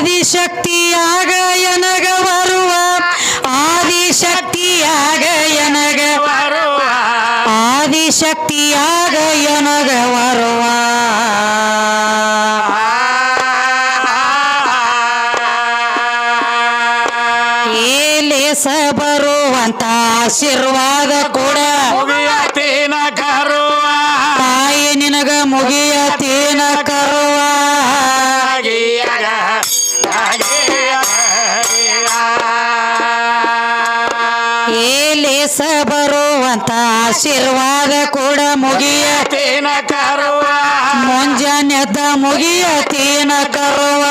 ಆದಿಶಕ್ತಿಯಾಗ ಎನಗ ಬರುವ ಆದಿಶಕ್ತಿಯಾಗ ಎನಗ ಬರುವ ಆದಿಶಕ್ತಿಯಾಗ ಎನಗ ಬರುವ ಏಲೇಸ ಬರುವಂತ ಆಶೀರ್ವಾದ ಏಲೇಸ ಬರುವಂತ ಆಶೀರ್ವಾದ ಕೂಡ ಮುಗಿಯ ತೀನ ಕರುವ. ಮುಂಜಾನೆದ್ದ ಮುಗಿಯತೇನ ಕರುವ.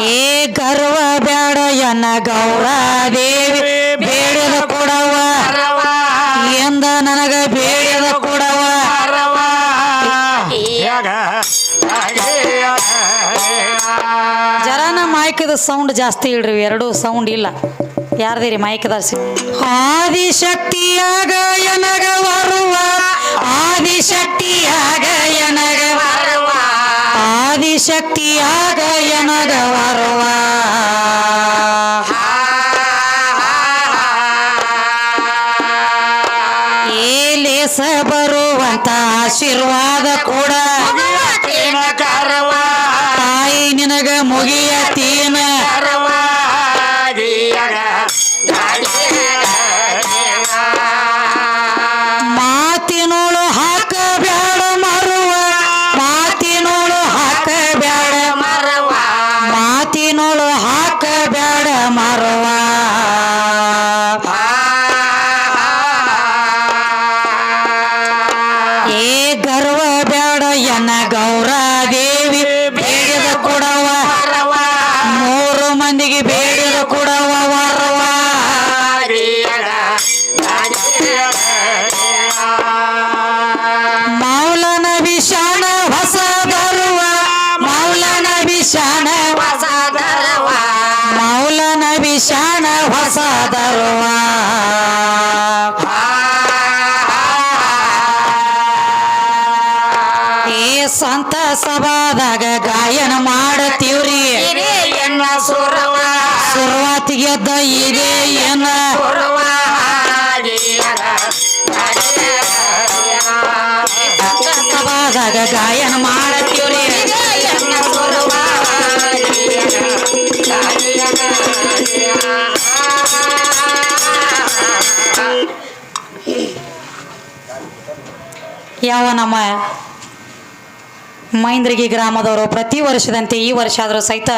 ಏ ಗರ್ವ ಬೇಡ ಎನ್ನ ಗೌರಾದೇವಿ. ಬೇಡದ ಕೊಡವ. ಎಂದ ನನಗ ಬೇಡದ ಕೊಡವ. ಜರನ ಮಾಯ್ಕದ ಸೌಂಡ್ ಜಾಸ್ತಿ ಇಡ್ರಿ ಎರಡು ಸೌಂಡ್ ಇಲ್ಲ. ಯಾರ್ದಿರಿ ಮೈಕದ ಆದಿಶಕ್ತಿಯಾಗ ಎನಗ ಬರುವ. ಆದಿಶಕ್ತಿಯಾಗ ಎನಗ ಆದಿಶಕ್ತಿಯಾಗ ಎನಗ ಬರುವ ಏಲೇಸ ಬರುವಂತ ಆಶೀರ್ವಾದ ಸಭಾದಾಗ ಗಾಯನ ಮಾಡತೀವ್ರಿ. ಶುರುವಾತಿಗೆ ಇದೆ ಏನ ಸಭಾದಾಗ ಗಾಯನ ಮಾಡತೀವ್ರಿ. ಯಾವ ನಮ್ಮ ಮೈಂದ್ರಗಿ ಗ್ರಾಮದವರು ಪ್ರತಿ ವರ್ಷದಂತೆ ಈ ವರ್ಷ ಆದರೂ ಸಹಿತ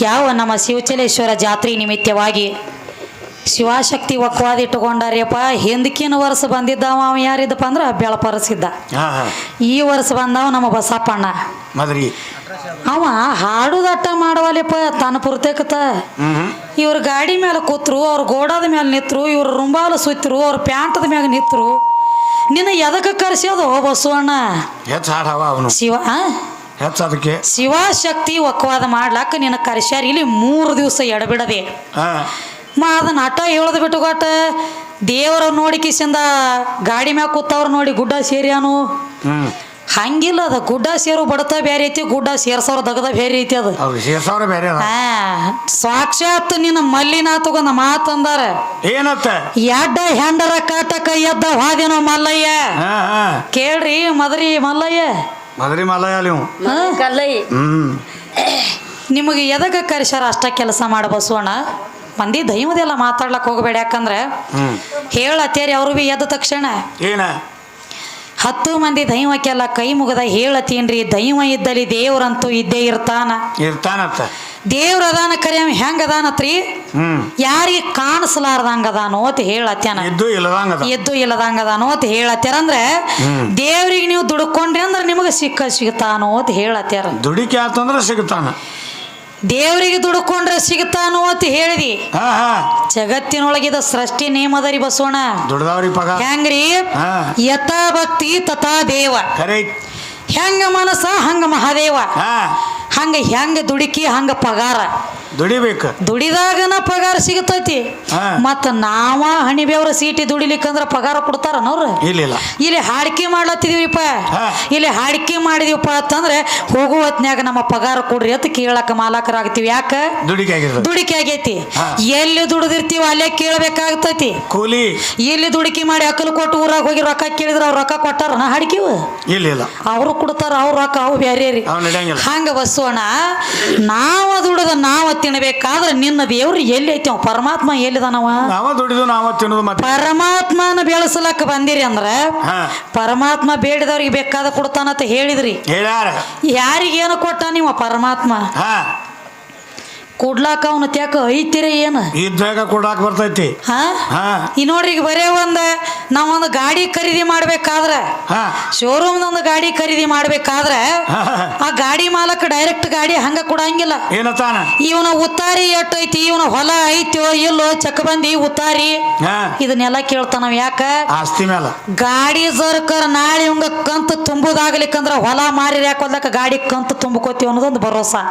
ಯಾವ ನಮ್ಮ ಶಿವಚಲೇಶ್ವರ ಜಾತ್ರೆ ನಿಮಿತ್ತವಾಗಿ ಶಿವಶಕ್ತಿ ಒಕ್ಕವಾದ ಇಟ್ಟುಕೊಂಡಾರ್ಯಪ್ಪ ಹಿಂದಕ್ಕಿನ ವರ್ಷ ಬಂದಿದ್ದವ ಅವ ಯಾರಿದ್ದಪ್ಪ ಅಂದ್ರೆ ಬೆಳಪರಸಿದ್ದ ಈ ವರ್ಷ ಬಂದವ ನಮ್ಮ ಬಸಪ್ಪಣ್ಣ. ಅವ ಹಾಡುದಟ್ಟ ಮಾಡವಲ್ಲಪ್ಪ ತನ್ನ ಪುರ್ತೇಕತ ಇವ್ರ ಗಾಡಿ ಮೇಲೆ ಕೂತ್ರು ಅವ್ರ ಗೋಡದ ಮೇಲೆ ನಿತ್ರು ಇವ್ರ ರುಂಬಾಲ ಸುತ್ತರು ಅವ್ರ ಪ್ಯಾಂಟದ ಮ್ಯಾಗ ನಿತ್ರು. ನಿನ್ನ ಎದಕ್ಕೆ ಓ ಬಸವಣ್ಣ? ಹೆಚ್ಚು ಹಾಡವ ಅವನು. ಶಿವ ಆ? ಹೆಚ್ಚು ಅದಕ್ಕೆ ಶಿವಶಕ್ತಿ ಒಕ್ಕವಾದ ಮಾಡ್ಲಾಕ ನಿನ್ನ ಕರೆಸ್ಯಾರ. ಇಲ್ಲಿ ಮೂರು ದಿವಸ ಎಡಬಿಡದೆ. ಹಾ. ಮಾ ಅದನ್ನ ಹೇಳದ್ ಬಿಟ್ಟು ಗೊತ್ತ ದೇವರ ನೋಡಿ ಕಿಸಿಂದ ಗಾಡಿ ಮ್ಯಾಗ ಕೂತವ್ರು ನೋಡಿ ಗುಡ್ಡ ಸೇರ್ಯಾನು. ಹ್ಮ್. ಹಂಗಿಲ್ಲ ಅದ. ಗುಡ್ಡ ಸೇರು ಬಡತ ಬೇರೆ ಐತಿ ಗುಡ್ಡ ಸೇರ್ಸೋರು ದಗದ ಬೇರೆ ಐತಿ ಅದು. ಸೇರ್ಸವ್ರ ಬೇರೆ ಅದ. ಹಾ ಸಾಕ್ಷಾತ್ ನಿನ್ನ ಮಲ್ಲಿನಾಥಗೊಂದ ಮಾತಂದಾರ ಏನತ್ತ? ಎಡ್ಡ ಹೆಂಡರ ಕಾಟಕ ಎದ್ದ ಹಾದೇನೋ ಮಲ್ಲಯ್ಯ. ಹಾ ಹಾ. ಕೇಳ್ರಿ ಮದರಿ ಮಲ್ಲಯ್ಯ. ಮದ್ರಿ ಮಲ್ಲಯ್ಯ ನೀವು? ಹ್ಮ್. ನಿಮಗೆ ಎದಕ್ಕೆ ಕರೆಸ್ಯಾರ ಅಷ್ಟ ಕೆಲಸ ಮಾಡ ಬಸವಣ್ಣ? ಮಂದಿ ದೈವದೆಲ್ಲ ಮಾತಾಡ್ಲಕ್ ಹೋಗಬೇಡ ಯಾಕಂದ್ರೆ ಹ್ಮ್. ಹೇಳತ್ತೇರಿ ಅವರು ಬಿ ಎದ್ದ ತಕ್ಷಣ. ಏನ? ಹತ್ತು ಮಂದಿ ದೈವಕ್ಕೆಲ್ಲ ಕೈ ಮುಗದ ಹೇಳತೀನ್ರಿ ದೈವ ಇದ್ದಲ್ಲಿ ದೇವ್ರಂತೂ ಇದ್ದೇ ಇರ್ತಾನ. ಇರ್ತಾನತ್ತ ದೇವ್ರ ಅದಾನ ಕರೆ ಅವ ಹೆಂಗ ಅದಾನತ್ರಿ ಯಾರಿಗೆ ಕಾಣಿಸ್ಲಾರ್ದಂಗ ಅದಾನೋ ಅಂತ ಹೇಳತ್ಯಾನ. ಇದ್ದು ಇಲ್ಲದಂಗ ಎದ್ದು ಇಲ್ಲದಂಗ ಅದಾನೋ ಅಂತ ಹೇಳತ್ಯಾರ ಅಂದ್ರೆ ದೇವ್ರಿಗೆ ನೀವು ದುಡ್ಕೊಂಡ್ರಿ ಅಂದ್ರೆ ನಿಮಗೆ ಸಿಕ್ಕ ಸಿಗ್ತಾನೋ ಅಂತ ಹೇಳತ್ಯಾರ. ದುಡಿಕೆ ಆತಂದ್ರೆ ಸಿಗ್ತಾನ. ದೇವರಿಗೆ ದುಡ್ಕೊಂಡ್ರೆ ಸಿಗ್ತಾನು ಅಂತ ಹೇಳಿದಿ. ಹಾ ಹಾ. ಜಗತ್ತಿನೊಳಗಿದ ಸೃಷ್ಟಿ ನೇಮದರಿ ಬಸವಣ್ಣ. ದುಡ್ದವ್ರಿ ಪಗಾರ ಹೆಂಗ್ರಿ? ಹಾ. ಯಥಾ ಭಕ್ತಿ ತಥಾ ದೇವ. ಖರೆ ಹೆಂಗ ಮನಸ್ಸ ಹಂಗ ಮಹಾದೇವ. ಹಾ. ಹಂಗ ಹೆಂಗ ದುಡುಕಿ ಹಂಗ ಪಗಾರ. ದುಡಿಬೇಕು. ದುಡಿದಾಗನ ಪಗಾರ ಸಿಗತೈತಿ. ಮತ್ತ ನಾವ ಹಣಿಬೇವ್ರ ಸೀಟಿ ದುಡಿಲಿಕ್ಕಂದ್ರ ಪಗಾರ ಕೊಡ್ತಾರ ಅವ್ರು ಇಲ್ಲ ಇಲ್ಲಿ ಹಾಡಿಕೆ ಮಾಡ್ಲತ್ತಿದೀವಿಪ್ಪ. ಇಲ್ಲಿ ಹಾಡಿಕೆ ಮಾಡಿದೀವಪ್ಪ ಅಂತಂದ್ರೆ ಹೋಗುವ ಹೊತ್ನ್ಯಾಗ ನಮ್ಮ ಪಗಾರ ಕೊಡ್ರಿ ಅಂತ ಕೇಳಕ ಮಾಲಕರಾಗ್ತೀವಿ. ಯಾಕ? ದುಡಿಕೆ ಆಗೈತಿ. ಎಲ್ಲಿ ದುಡಿದಿರ್ತೀವಿ ಅಲ್ಲೇ ಕೇಳಬೇಕಾಗ್ತೈತಿ. ಕೂಲಿ. ಇಲ್ಲಿ ದುಡಿಕೆ ಮಾಡಿ ಅಕಲು ಕೊಟ್ಟು ಊರಾಗ ಹೋಗಿ ರೊಕ್ಕ ಕೇಳಿದ್ರ ಅವ್ರ ರೊಕ್ಕ ಕೊಟ್ಟಾರ ಹಾಡಿಕಿವ? ಇಲ್ಲ ಅವರು ಕೊಡ್ತಾರ ಅವ್ರ ರೊಕ್ಕ ಅವು ಬೇರೆ ರೀ ಹಂಗ ಬಸ್ಸೋಣ ನಾವ ದುಡದ ನಾವ ತಿನ್ಬೇಕಾದ್ರೆ ನಿನ್ನ ದೇವ್ರು ಎಲ್ಲಿ ಐತಿ ಅವ? ಪರಮಾತ್ಮ ಎಲ್ಲಿದಾನವ ನಾವ ದುಡಿದು ನಾವ ತಿನ್ನೋದು ಮತ್ತೆ. ಪರಮಾತ್ಮನ ಬೆಳೆಸಲಕ್ಕ ಬಂದಿರಿ ಅಂದ್ರ ಪರಮಾತ್ಮ ಬೇಡಿದವ್ರಿಗೆ ಬೇಕಾದ ಕೊಡ್ತಾನಂತ ಹೇಳಿದ್ರಿ. ಯಾರಿಗೇನು ಕೊಟ್ಟ ನೀವು ಪರಮಾತ್ಮ? ಕೊಡ್ಲಾಕ ಅವನ ತ್ಯಾಕ ಐತಿರ ಏನು? ಇದ್ದಾಗ ಕೊಡಾಕ ಬರ್ತೈತಿ. ಹಾ? ಹಾ. ಈ ನೋಡ್ರಿ ಈಗ ಬರೇ ಒಂದ ನಾವೊಂದು ಗಾಡಿ ಖರೀದಿ ಮಾಡ್ಬೇಕಾದ್ರ ಹಾ. ಶೋರೂಮ್ ಒಂದು ಗಾಡಿ ಖರೀದಿ ಮಾಡ್ಬೇಕಾದ್ರ. ಆ ಗಾಡಿ ಮಾಲಕ ಡೈರೆಕ್ಟ್ ಗಾಡಿ ಹಂಗ ಕೊಡಂಗಿಲ್ಲ. ಏನತಾನ ಇವನ ಉತ್ತಾರಿ ಎಷ್ಟ್ ಐತಿ ಇವನ ಹೊಲ ಐತೋ ಇಲ್ಲೋ ಚಕ್ ಬಂದಿ ಉತ್ತಾರಿ. ಇದನ್ನೆಲ್ಲ ಕೇಳ್ತಾನ ಯಾಕ? ಆಸ್ತಿ ಮೇಲೆ ಗಾಡಿ ಸರ್ಕಾರ ನಾಳೆ ಇವಂಗ ಕಂತ ತುಂಬುದಾಗ್ಲಿಕ್ಕಂದ್ರ ಹೊಲ ಮಾರಿ ಯಾಕೆ ಗಾಡಿ ಕಂತ ತುಂಬ್ಕೋತೀವಿ ಅನ್ನೋದೊಂದು ಭರೋಸಾ.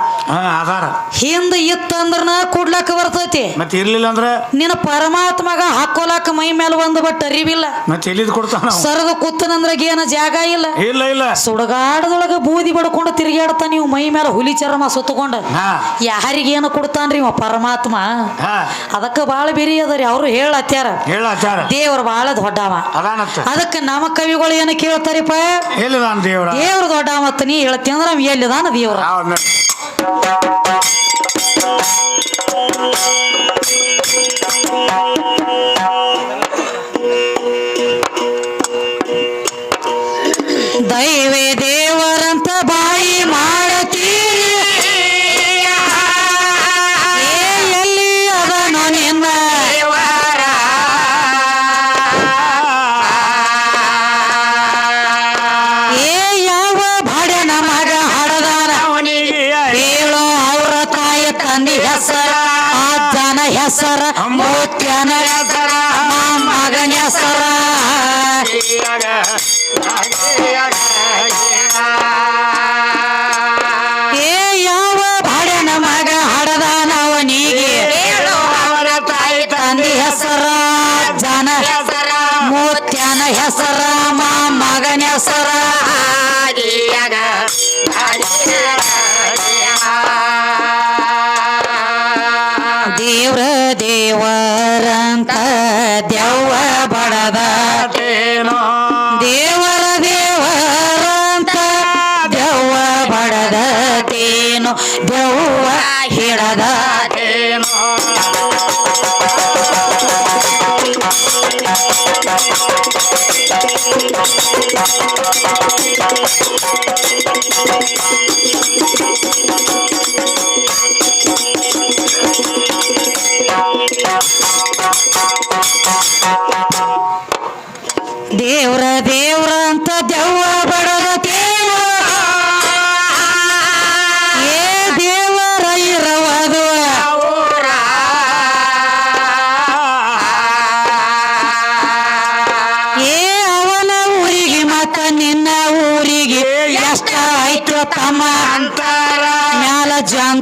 ಹಿಂದ ಇತ್ತಂದ್ರನ ಕೂಡ್ಲಾಕ ಬರ್ತೈತಿ. ಮತ್ತೆ ಇರ್ಲಿಲ್ಲ ಅಂದ್ರ? ನಿನ್ನ ಪರಮಾತ್ಮಗ ಹಾಕೋಲಾಕ ಮೈ ಮೇಲೆ ಒಂದು ಬಟ್ ಅರಿವಿಲ್ಲ. ಮತ್ತೆ ಎಲ್ಲಿದ್ ಕೊಡ್ತಾನ ಅವ? ಸರದ ಕೂತನಂದ್ರ ಏನ ಜಾಗ ಇಲ್ಲ. ಇಲ್ಲ ಇಲ್ಲ. ಸುಡಗಾಡದೊಳಗ ಬೂದಿ ಬಡ್ಕೊಂಡು ತಿರುಗಾಡ್ತಾನ ನೀವು ಮೈ ಮೇಲೆ ಹುಲಿ ಚರ್ಮ ಸುತ್ತಕೊಂಡ ಹಾ. ಯಾರಿಗೇನು ಕೊಡ್ತಾನ್ರಿ ಇವ ಪರಮಾತ್ಮ? ಹಾ. ಅದಕ್ಕ ಬಾಳ ಬಿರಿ ಅದರಿ ಅವ್ರು ಹೇಳತ್ಯಾರ ಹೇಳತ್ತಾರ ದೇವ್ರ ಬಾಳ ದೊಡ್ಡವ. ಅದಕ್ಕ ಅದಕ್ಕೆ ನಮ್ಮ ಕವಿಗಳು ಏನ ಕೇಳ್ತಾರಿಪ್ಪ? ಎಲ್ಲಿದಾನ ದೇವ್ರ? ದೊಡ್ಡ ದೊಡ್ಡವ ಮತ್ತ ನೀ ಹೇಳ್ತಿ ಅಂದ್ರ ನಮ್ಗೆ ಎಲ್ಲಿದಾನ ದೇವ್ರ? ಹೌದ್ ದೇವ್ರ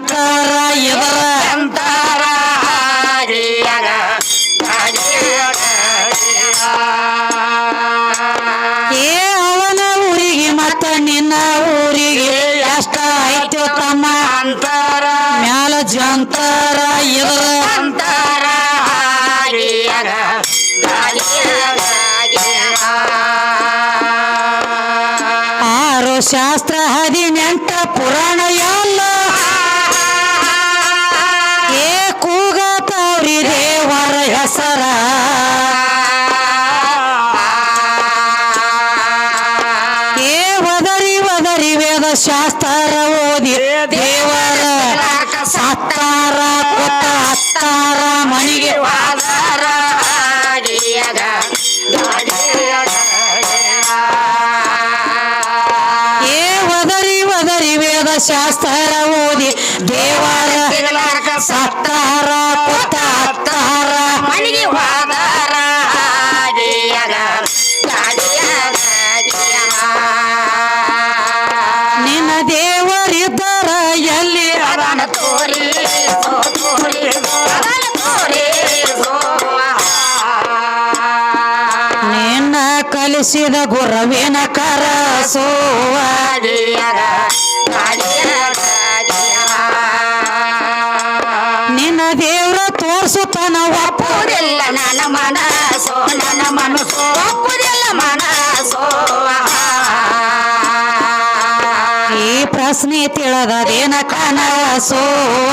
ಜಂತರ ಇವರ Yeah. ಕಲಿಸಿದ ಗುರವಿನ ಕರಸೋವ ನಿನ್ನ ದೇವ್ರ ತೋರ್ಸುತ್ತಾನ ಒಪ್ಪ ಒಪ್ಪುದಿಲ್ಲ ನನ್ನ ಮನಸ್ಸೋ ನನ್ನ ಮನಸ್ಸೋ ಒಪ್ಪುದಿಲ್ಲ ಮನಸ್ಸೋ. ಈ ಪ್ರಶ್ನೆ ತಿಳಿದದೇನ ಕನಸೋವ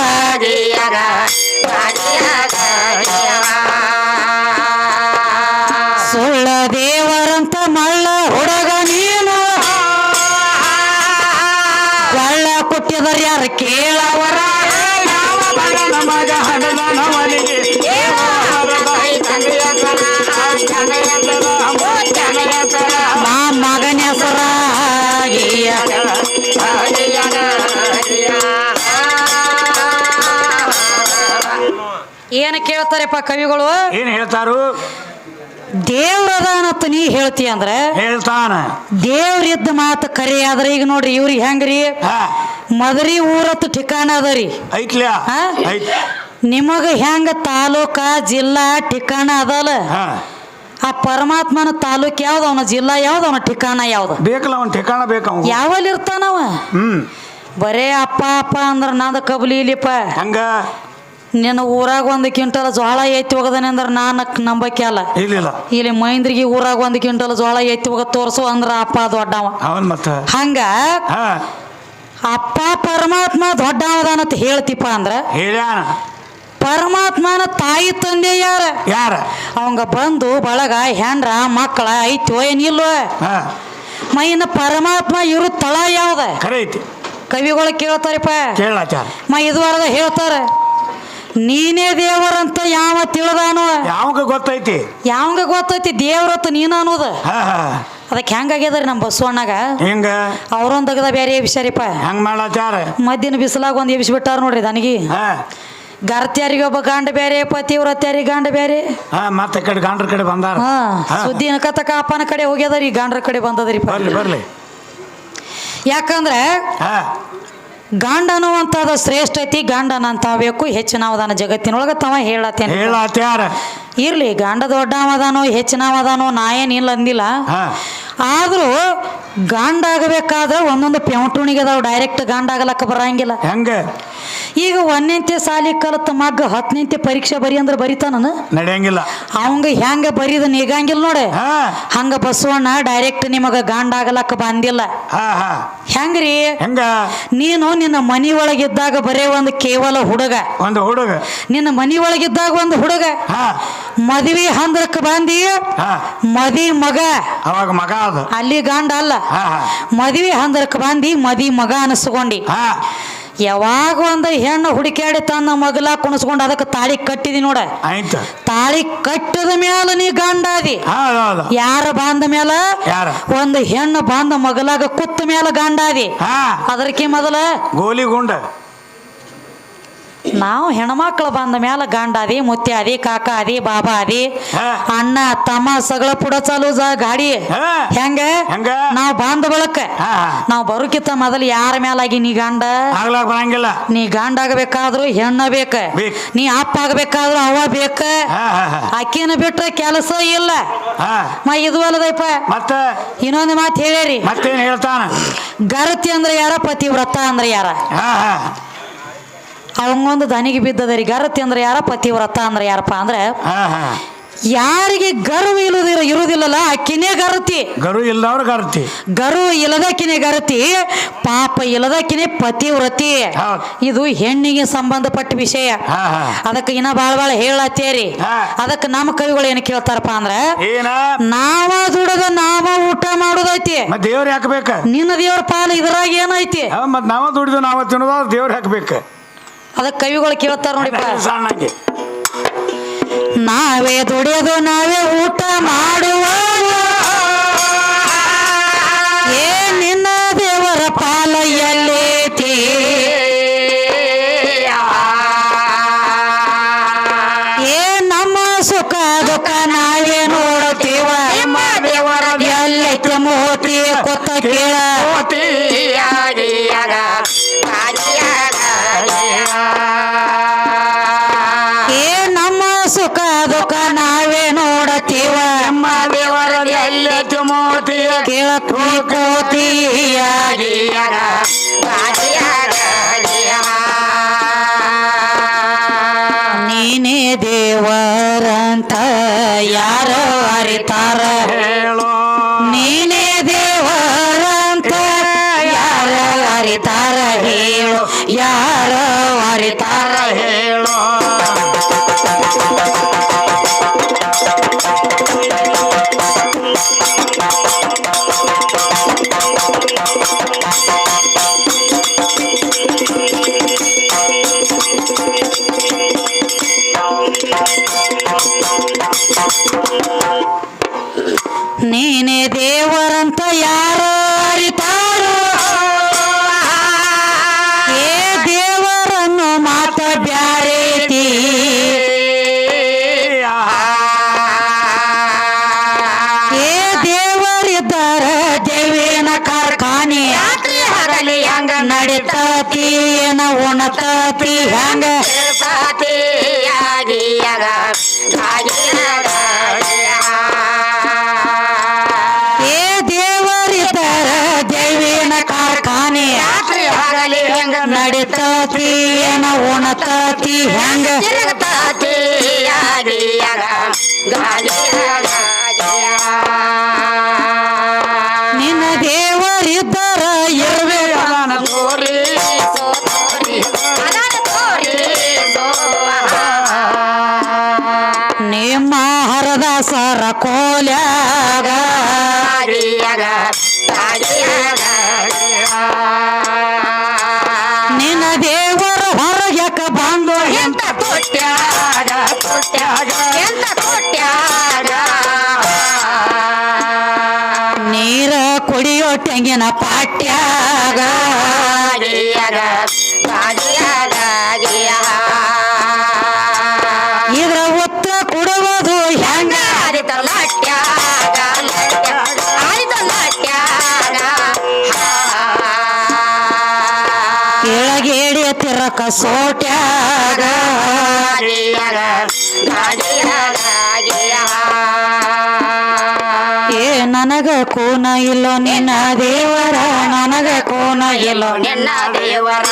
ಏನು ಕೇಳ್ತಾರಪ್ಪ ಕವಿಗಳು? ಏನ್ ಹೇಳ್ತಾರು? ದೇವ್ರದಾನತ್ ನೀ ಹೇಳ್ತಿ ಅಂದ್ರೆ ಹೇಳ್ತಾನ. ದೇವ್ರಿದ್ದ ಮಾತು ಕರೆ ಆದ್ರೆ ಈಗ ನೋಡ್ರಿ ಇವ್ರಿಗೆ ಹೆಂಗ್ರಿ? ಹಾ. ಮದರಿ ಊರತ್ತು ಠಿಕಾಣ ಅದರಿ ಐತ್ಲ್ಯಾ ಹಾ? ಐತ್ ನಿಮಗ ಹೆಂಗ ತಾಲೂಕ ಜಿಲ್ಲಾ ಠಿಕಾಣ ಅದಲ್ಲ? ಹಾ. ಆ ಪರಮಾತ್ಮನ ತಾಲೂಕ್ ಯಾವ್ದು ಅವನ? ಜಿಲ್ಲಾ ಯಾವ್ದು ಅವನ? ಠಿಕಾಣ ಯಾವ್ದು? ಬೇಕಲ್ಲ ಅವ್ನ ಠಿಕಾಣ ಬೇಕು ಅವ್ನು ಯಾವಲ್ಲಿ ಇರ್ತಾನವ? ಹ್ಮ್. ಬರೇ ಅಪ್ಪ ಅಪ್ಪ ಅಂದ್ರ ನಂದ ಇಲ್ಲಿಪ್ಪ. ಹಂಗ? ನಿನ್ನ ಊರಾಗ ಒಂದು ಕ್ವಿಂಟಲ್ ಜೋಳ ಎತ್ತಿ ಹೋಗದನೆ ಅಂದ್ರ ನಾನು ನಂಬಕ್ಕೆ ಅಲ್ಲ. ಇಲ್ಲಿಲ್ಲ ಇಲ್ಲಿ. ಮೈಂದ್ರಿಗೆ ಊರಾಗ ಒಂದು ಕ್ವಿಂಟಲ್ ಜೋಳ ಎತ್ತಿ ಹೋಗ ತೋರ್ಸು ಅಂದ್ರ ಅಪ್ಪ ದೊಡ್ಡವ. ಅವನ್ ಮತ್ತ. ಹಂಗ ಅಪ್ಪ ಪರಮಾತ್ಮ ದೊಡ್ಡವದಾನಂತ ಹೇಳ್ತಿಪ್ಪ ಅಂದ್ರ ಹೇಳ್ಯಾನ. ಪರಮಾತ್ಮನ ತಾಯಿ ತಂದೆ ಯಾರ? ಯಾರ? ಅವಂಗ ಬಂದು ಬಳಗ ಹೆಂಡ್ರ ಮಕ್ಕಳ ಐತೋ ಏನಿಲ್ವೋ ಮೈನ ಪರಮಾತ್ಮ ಇರು ತಳ ಯಾವ್ದ? ಕವಿಗಳು ಕೇಳ್ತಾರಪ್ಪ. ಕೇಳಾಚಾರ ಮ ಇದುವರೆದ ಹೇಳ್ತಾರ. ನೀನೇ ದೇವರಂತ ಯಾವ ತಿಳಿದಾನು? ಯಾವಾಗ ಗೊತ್ತೈತಿ? ಯಾವಂಗ ಗೊತ್ತೈತಿ? ದೇವ್ರತ್ತ ನೀನು ಅನ್ನೋದು. ಹಾ ಹಾ. ಅದಕ್ಕೆ ಹೆಂಗಾಗ್ಯದ್ರಿ ನಮ್ಮ ಬಸವಣ್ಣಗ ಹೆಂಗ? ಅವ್ರೊಂದ್ ತೆಗ್ದ ಬೇರೆ ಎಬ್ಸ್ಯಾರಿಪ್ಪ. ಹೆಂಗ್ ಮಾಡಾಚಾರ ಮದ್ದಿನ ಬಿಸಿಲಾಗ ಒಂದು ಎಬ್ಸಿಬಿಟ್ಟಾರ ನೋಡ್ರಿ ನನಗೆ ಹಾ. ಗರ್ತ್ಯಾರಿಗೆ ಒಬ್ಬ ಗಂಡ ಬೇರೆ ಪತಿವ್ರತ್ಯಾರಿಗೆ ಗಂಡ ಬೇರೆ ಹಾ ಮತ್ತೆ ಕಡೆ ಗಂಡ್ರ ಕಡೆ ಬಂದಾರ. ಸುದ್ದಿನ ಕತಕ ಅಪ್ಪನ ಕಡೆ ಹೋಗ್ಯದರಿ ಗಂಡ್ರ ಕಡೆ ಬಂದದ್ರಿ ಬರ್ಲಿ ಬರ್ಲಿ. ಯಾಕಂದ್ರೆ ಗಂಡ ಅನ್ನುವಂಥದ್ದು ಶ್ರೇಷ್ಠ ಐತಿ ಗಾಂಡನ ಅಂತ ಬೇಕು ಹೆಚ್ಚಿನವದಾನ ಜಗತ್ತಿನೊಳಗೆ ತವ ಹೇಳತ್ತೇನೆ ಹೇಳಾತ್ಯಾರ. ಇರ್ಲಿ ಗಂಡ ದೊಡ್ಡವದಾನೋ ಹೆಚ್ಚಿನವದಾನೋ ನಾ ಇಲ್ಲ ಅಂದಿಲ್ಲ. ಆದ್ರೂ ಗಂಡ ಆಗಬೇಕಾದ್ರೆ ಒಂದೊಂದು ಪೆಂಟುಣಿಗೆ ಅದಾವ ಡೈರೆಕ್ಟ್ ಗಂಡ ಆಗಲಕ್ಕ ಬರಂಗಿಲ್ಲ. ಹೆಂಗ? ಈಗ ಒಂದನೆಂತೆ ಸಾಲಿ ಕಲಿತ ಮಗ್ಗ ಹತ್ತನೆಂತೆ ಪರೀಕ್ಷೆ ಬರಿ ಅಂದ್ರೆ ಬರಿತಾನ ನಡೆಯಂಗಿಲ್ಲ. ಅವಂಗ ಹೆಂಗ ಬರೀದ ನೀಗಂಗಿಲ್ಲ ನೋಡಿ. ಹಾ. ಹಂಗ ಬಸವಣ್ಣ ಡೈರೆಕ್ಟ್ ನಿಮಗ ಗಂಡ ಆಗಲಕ್ಕ ಬಂದಿಲ್ಲ. ಹೆಂಗ್ರಿ? ಹೆಂಗ? ನೀನು ನಿನ್ನ ಮನಿ ಒಳಗಿದ್ದಾಗ ಬರೇ ಒಂದು ಕೇವಲ ಹುಡುಗ. ಒಂದು ಹುಡುಗ. ನಿನ್ನ ಮನಿ ಒಳಗಿದ್ದಾಗ ಒಂದು ಹುಡುಗ. ಹಾ. ಮದ್ವಿ ಹಂದ್ರಕ್ಕೆ ಬಂದಿ ಹಾ. ಮದಿ ಮಗ. ಅವಾಗ ಮಗ ಅದು. ಅಲ್ಲಿ ಗಂಡ ಅಲ್ಲ. ಹಾ ಹಾ. ಮದ್ವಿ ಹಂದ್ರಕ್ಕೆ ಬಂದಿ ಮದಿ ಮಗ ಅನಿಸ್ಕೊಂಡಿ. ಹಾ. ಯಾವಾಗ ಒಂದು ಹೆಣ್ಣು ಹುಡುಕ್ಯಾಡಿ ತನ್ನ ಮಗಲ ಕುಣಿಸ್ಕೊಂಡು ಅದಕ್ಕೆ ತಾಳಿ ಕಟ್ಟಿದಿ ನೋಡ. ಆಯ್ತು. ತಾಳಿ ಕಟ್ಟದ ಮೇಲೆ ನೀ ಗಂಡಾದಿ ಹಾ ಹೌದು ಯಾರ ಬಂದ ಮೇಲ ಯಾರ? ಒಂದು ಹೆಣ್ಣು ಬಂದ ಮಗಲಾಗ ಕುತ್ತ ಮೇಲೆ ಗಂಡಾದಿ ಹಾ. ಅದಕ್ಕೆ ಮೊದಲ ಗೋಲಿ ಗುಂಡ ನಾವು ಹೆಣ್ಮಕ್ಳು ಬಂದ ಮೇಲೆ ಅದಿ ಕಾಕ ಅದಿ ಬಾಬಾ ಅದಿ ಅಣ್ಣ ತಮ್ಮ ಸಗಳ ಪುಡ ಚಾಲು ಜ ಗಾಡಿ. ಹೆಂಗ? ನಾವು ಬಂದ ಬಳಕ. ನಾವು ಬರುಕಿತ್ತ ಮೊದಲು ಯಾರ ಮೇಲಾಗಿ ನೀ ಗಂಡ? ಬರಂಗಿಲ್ಲ. ನೀ ಗಂಡ ಆಗಬೇಕಾದ್ರು ಹೆಣ್ಣ ಬೇಕ. ನೀ ಅಪ್ಪ ಆಗಬೇಕಾದ್ರು ಅವ ಬೇಕ. ಅಕ್ಕಿನ ಬಿಟ್ರೆ ಕೆಲಸ ಇಲ್ಲ. ಮ ಇದು ಅಲ್ಲದಪ್ಪ ಇನ್ನೊಂದು ಮಾತು ಹೇಳಿರಿ ಮತ್ತೇನ್ ಹೇಳ್ತಾನ? ಗರತಿ ಅಂದ್ರೆ ಯಾರ ಪತಿವ್ರತ ಅಂದ್ರೆ ಯಾರ? ಅವಂಗೊಂದು ದನಿಗೆ ಬಿದ್ದದರಿ ಗರತಿ ಅಂದ್ರೆ ಯಾರ ಪತಿವ್ರತ ಅಂದ್ರೆ ಯಾರಪ್ಪ? ಅಂದ್ರೆ ಹಾ ಹಾ. ಯಾರಿಗೆ ಗರು ಇಲ್ಲದಿರ ಇರುವುದಿಲ್ಲಲ್ಲ ಅಕ್ಕಿನೇ ಗರತಿ. ಗರು ಇಲ್ಲದವ್ರ ಗರ್ತಿ. ಗರು ಇಲ್ಲದ ಕಿನೆ ಗರತಿ ಪಾಪ ಇಲ್ಲದ ಕಿನೆ ಪತಿವ್ರತಿ. ವ್ರತಿ ಇದು ಹೆಣ್ಣಿಗೆ ಸಂಬಂಧಪಟ್ಟ ವಿಷಯ. ಹಾ ಹಾ. ಅದಕ್ಕೆ ಇನ್ನ ಬಾಳ ಬಾಳ ಹೇಳತ್ತೇರಿ. ಹಾ. ಅದಕ್ಕೆ ನಮ್ಮ ಕವಿಗಳು ಏನು ಕೇಳ್ತಾರಪ್ಪ ಅಂದ್ರ ಏನ? ನಾವ ದುಡದ ನಾವ ಊಟ ಮಾಡೋದೈತಿ. ಮತ್ ದೇವ್ರ ಹಾಕ್ಬೇಕ ನಿನ್ನ ದೇವ್ರ ಪಾಲು ಇದ್ರಾಗ ಏನೈತಿ? ಮತ್ ನಾವ ದುಡಿದು ನಾವ ತಿನ್ನೋದ ದೇವ್ರ ಹಾಕ್ಬೇಕ ಅದಕ್ಕೆ ಕವಿಗಳು ಕೇಳ್ತಾರ ನೋಡಿಪ್ಪ. ಸಣ್ಣಗೆ. ನಾವೇ ದುಡಿಯೋದು ನಾವೇ ಊಟ ಮಾಡುವ. ನಮ್ಮ ನೋಡತೀವ. ನಮ್ಮ ನಾವೇ ನೋಡುತ್ತೀವ ಕೇಳತ್ನಿ ಕೇಳಕೋತಿಯಾಗಿ ನೀನೇ ದೇವರಂತ ಉಣತತಿ ಹೆಂಗ? ಏ ದೇವರಿದ್ದಾರ ದೇವಿನ ಕಾರ್ಖಾನೆ. ರಾತ್ರಿ ಹಗಲಿ ಹೆಂಗ ನಡಿತತಿ ಏನ ಉಣತತಿ ಹೆಂಗ? ನಿನ್ನ ನಿಮ್ಮ ಹರದಾಸರ ಕೋಲ್ಯಾಗ. ನಿನ್ನ ದೇವರ ಹೊರಗ್ಯಾಕ ಬಂದು ಎಂತ ಕೊಟ್ಟ್ಯಾಗ ಕೊಟ್ಟ್ಯಾಗ ಎಂತ ಕೊಟ್ಟ್ಯಾಗ ನೀರ ಕುಡಿಯೋ ತೆಂಗಿನ ಪಾಟ್ಯಾಗ. ಕೆಳಗೇಡಿ ತಿರಕ ಸೋಟ್ಯಾಗ. ಏ ನನಗ ಕೋನ ಇಲ್ಲೋ ನಿನ್ನ ದೇವರ ನನಗ ಕೋನ ಇಲ್ಲೋ ನಿನ್ನ ದೇವರ.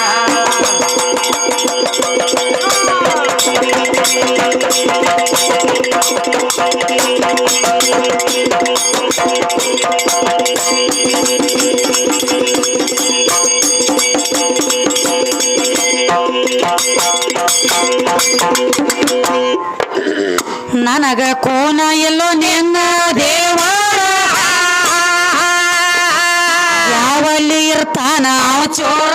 ನನಗ ಕೋನ ಎಲ್ಲೋ ನಿನ್ನ ದೇವ ಯಾವಲ್ಲಿ ಇರ್ತಾನ ಚೋರ?